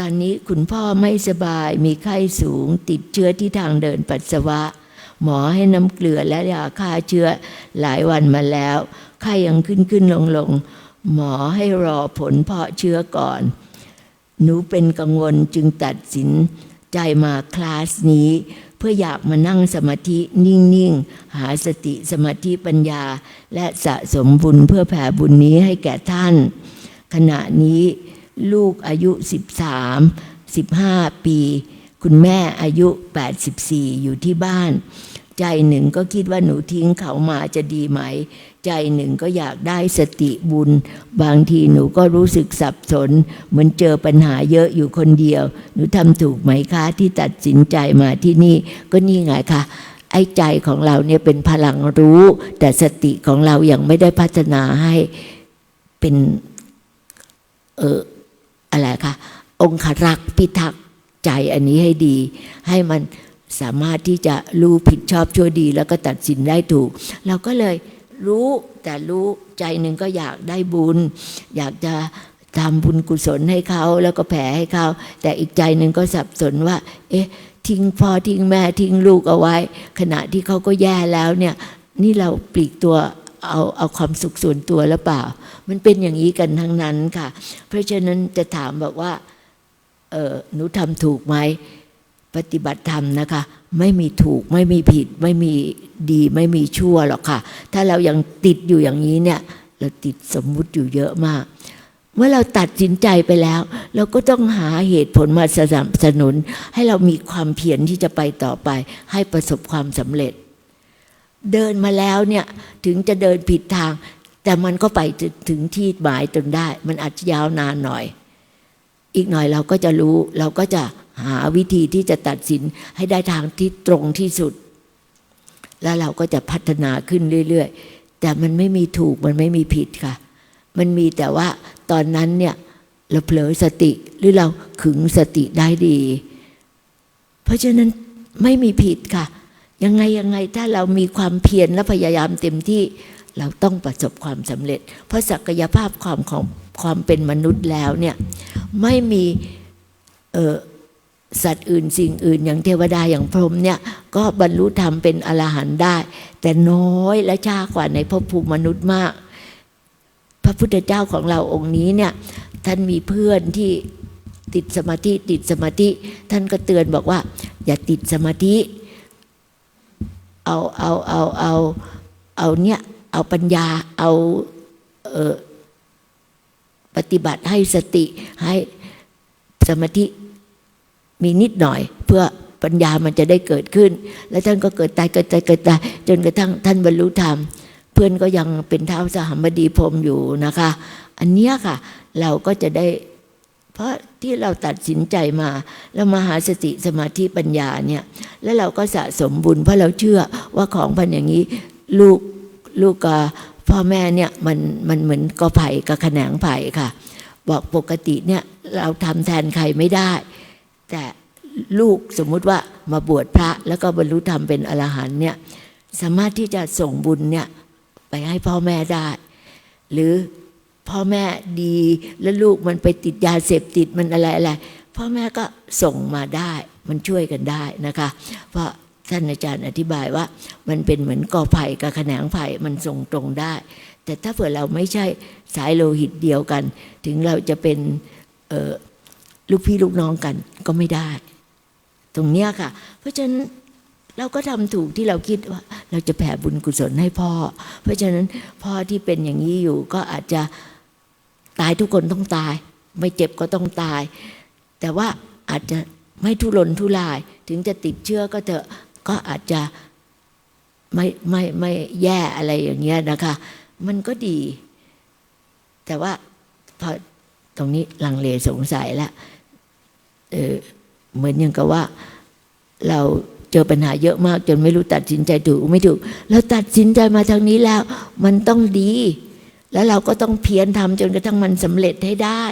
ตอนนี้คุณพ่อไม่สบายมีไข้สูง ติดเชื้อที่ทางเดินปัสสาวะ หมอให้น้ำเกลือและยาฆ่าเชื้อหลายวันมาแล้ว ไข้ยังขึ้นขึ้นลงลงหมอให้รอผลเพาะเชื้อก่อน หนูเป็นกังวลจึงตัดสินใจมาคลาสนี้ เพื่ออยากมานั่งสมาธินิ่ง ๆ หาสติสมาธิปัญญา และสะสมบุญเพื่อแผ่บุญนี้ให้แก่ท่าน ขณะนี้ ลูกอายุ 13 15 ปี คุณแม่อายุ 84 อยู่ที่บ้าน ใจหนึ่งก็คิดว่าหนูทิ้งเขามาจะดีไหม ใจหนึ่งก็อยากได้สติบุญ บางทีหนูก็รู้สึกสับสน เหมือนเจอปัญหาเยอะอยู่คนเดียว หนูทำถูกไหมคะที่ตัดสินใจมาที่นี่ ก็นี่ไงคะไอ้ใจของเราเนี่ยเป็นพลังรู้ แต่สติของเรายังไม่ได้พัฒนาให้เป็นเออ อะไรคะองครักษ์พิทักษ์ใจอันนี้ให้ดี ให้มันสามารถที่จะรู้ผิดชอบชั่วดี แล้วก็ตัดสินได้ถูก เราก็เลยรู้แต่รู้ใจหนึ่งก็อยากได้บุญ อยากจะทำบุญกุศลให้เขาแล้วก็แผ่ให้เขา แต่อีกใจหนึ่งก็สับสนว่า เอ๊ะ ทิ้งพ่อทิ้งแม่ทิ้งลูกเอาไว้ ขณะที่เขาก็แย่แล้วเนี่ย นี่เราปลีกตัว เอาเอาความสุขส่วนตัวแล้วเปล่า มันเป็นอย่างนี้กันทั้งนั้นค่ะ เพราะฉะนั้นจะถามบอกว่าเออหนูทำถูกไหมปฏิบัติธรรมนะคะ ไม่มีถูกไม่มีผิด ไม่มีดีไม่มีชั่วหรอกค่ะ ถ้าเรายังติดอยู่อย่างนี้เนี่ย เราติดสมมุติอยู่เยอะมาก เมื่อเราตัดสินใจไปแล้ว เราก็ต้องหาเหตุผลมาสนับสนุน ให้เรามีความเพียรที่จะไปต่อไป ให้ประสบความสำเร็จ เดินมาแล้วเนี่ยถึงจะเดินผิดทาง แต่มันก็ไปถึงที่หมายจนได้ มันอาจจะยาวนานหน่อย อีกหน่อยเราก็จะรู้ เราก็จะหาวิธีที่จะตัดสินให้ได้ทางที่ตรงที่สุด แล้วเราก็จะพัฒนาขึ้นเรื่อยๆ แต่มันไม่มีถูกมันไม่มีผิดค่ะ มันมีแต่ว่าตอนนั้นเนี่ยเราเผลอสติหรือเราขึงสติได้ดี เพราะฉะนั้นไม่มีผิดค่ะ ยังไงยังไงถ้าเรามีความเพียรและพยายามเต็มที่เราต้องประสบความสำเร็จ เพราะศักยภาพความของความเป็นมนุษย์แล้วเนี่ยไม่มีสัตว์อื่นสิ่งอื่น อย่างเทวดาอย่างพรหมเนี่ยก็บรรลุธรรมเป็นอรหันต์ได้ แต่น้อยและช้ากว่าในภพภูมิมนุษย์มาก พระพุทธเจ้าของเราองค์นี้เนี่ยท่านมีเพื่อนที่ติดสมาธิติดสมาธิ ท่านก็เตือนบอกว่า อย่าติดสมาธิ เอาเอาเอาเอาเอาเนี่ยเอาปัญญาเอาเออปฏิบัติให้สติให้สมาธิมีนิดหน่อย เพื่อปัญญามันจะได้เกิดขึ้น แล้วท่านก็เกิดตายเกิดตายเกิดตายจนกระทั่งท่านบรรลุธรรม เพื่อนก็ยังเป็นเท้าสหัมบดีพรมอยู่นะคะ อันเนี้ยค่ะ เราก็จะได้ เพราะที่เราตัดสินใจมาแล้วมาหาสติสมาธิปัญญาเนี่ยแล้วเราก็สะสมบุญ เพราะเราเชื่อว่าของพันอย่างนี้ลูกลูกกับพ่อแม่เนี่ยมันมันเหมือนกอไผ่กับขนงไผ่ค่ะ บอกปกติเนี่ยเราทำแทนใครไม่ได้ แต่ลูกสมมุติว่ามาบวชพระแล้วก็บรรลุธรรมเป็นอรหันเนี่ยสามารถที่จะส่งบุญเนี่ยไปให้พ่อแม่ได้ หรือ พ่อแม่ดีแล้วลูกมันไปติดยาเสพติดมันอะไรอะไรพ่อแม่ก็ส่งมาได้มันช่วยกันได้นะคะ เพราะท่านอาจารย์อธิบายว่า มันเป็นเหมือนกอไผ่กับขนงไผ่มันส่งตรงได้ แต่ถ้าเผื่อเราไม่ใช่สายโลหิตเดียวกัน ถึงเราจะเป็นลูกพี่ลูกน้องกันก็ไม่ได้ ตรงเนี้ยค่ะ เพราะฉะนั้นเราก็ทำถูกที่เราคิดว่า เราจะแผ่บุญกุศลให้พ่อ เพราะฉะนั้นพ่อที่เป็นอย่างนี้อยู่ก็อาจจะ ตายทุกคนต้องตาย ไม่เจ็บก็ต้องตาย แต่ว่าอาจจะไม่ทุรนทุราย ถึงจะติดเชื้อก็เถอะก็อาจจะไม่ไม่ไม่แย่อะไรอย่างเงี้ยนะคะ มันก็ดี แต่ว่าพอตรงนี้ลังเลสงสัยแล้วเออเหมือนอย่างกับว่า เราเจอปัญหาเยอะมาก จนไม่รู้ตัดสินใจถูกไม่ถูกเราตัดสินใจมาทางนี้แล้ว มันต้องดี แล้วเราก็ต้องเพียรทำจนกระทั่งมันสำเร็จให้ได้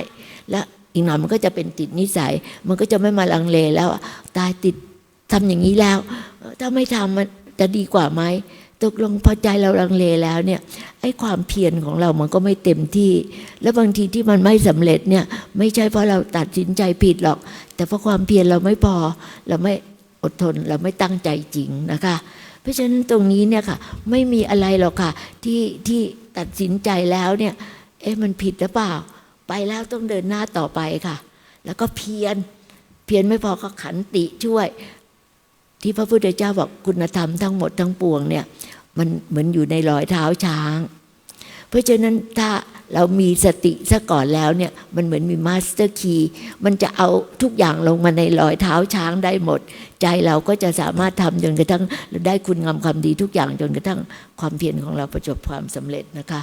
แล้วอีกหน่อยมันก็จะเป็นติดนิสัย มันก็จะไม่มาลังเลแล้วตายติดทำอย่างนี้แล้ว ถ้าไม่ทำมันจะดีกว่าไหมตกลงพอใจเราลังเลแล้วเนี่ยไอ้ความเพียรของเรามันก็ไม่เต็มที่ แล้วบางทีที่มันไม่สำเร็จเนี่ยไม่ใช่เพราะเราตัดสินใจผิดหรอก แต่เพราะความเพียรเราไม่พอเราไม่อดทนเราไม่ตั้งใจจริงนะคะ เพราะฉะนั้นตรงนี้เนี่ยค่ะ ไม่มีอะไรหรอกค่ะที่ที่ ตัดสินใจแล้วเนี่ย เอ๊ะมันผิดหรือเปล่า ไปแล้วต้องเดินหน้าต่อไปค่ะ แล้วก็เพียรเพียรไม่พอก็ขันติช่วย ที่พระพุทธเจ้าบอกคุณธรรมทั้งหมดทั้งปวงเนี่ย มันเหมือนอยู่ในรอยเท้าช้าง เพราะฉะนั้นถ้า เรามีสติซะก่อนแล้วเนี่ยมันเหมือนมีมาสเตอร์คีย์มันจะเอาทุกอย่างลงมาในรอยเท้าช้างได้หมด ใจเราก็จะสามารถทำจนกระทั่งได้คุณงามความดีทุกอย่างจนกระทั่งความเพียรของเราประสบความสำเร็จนะคะ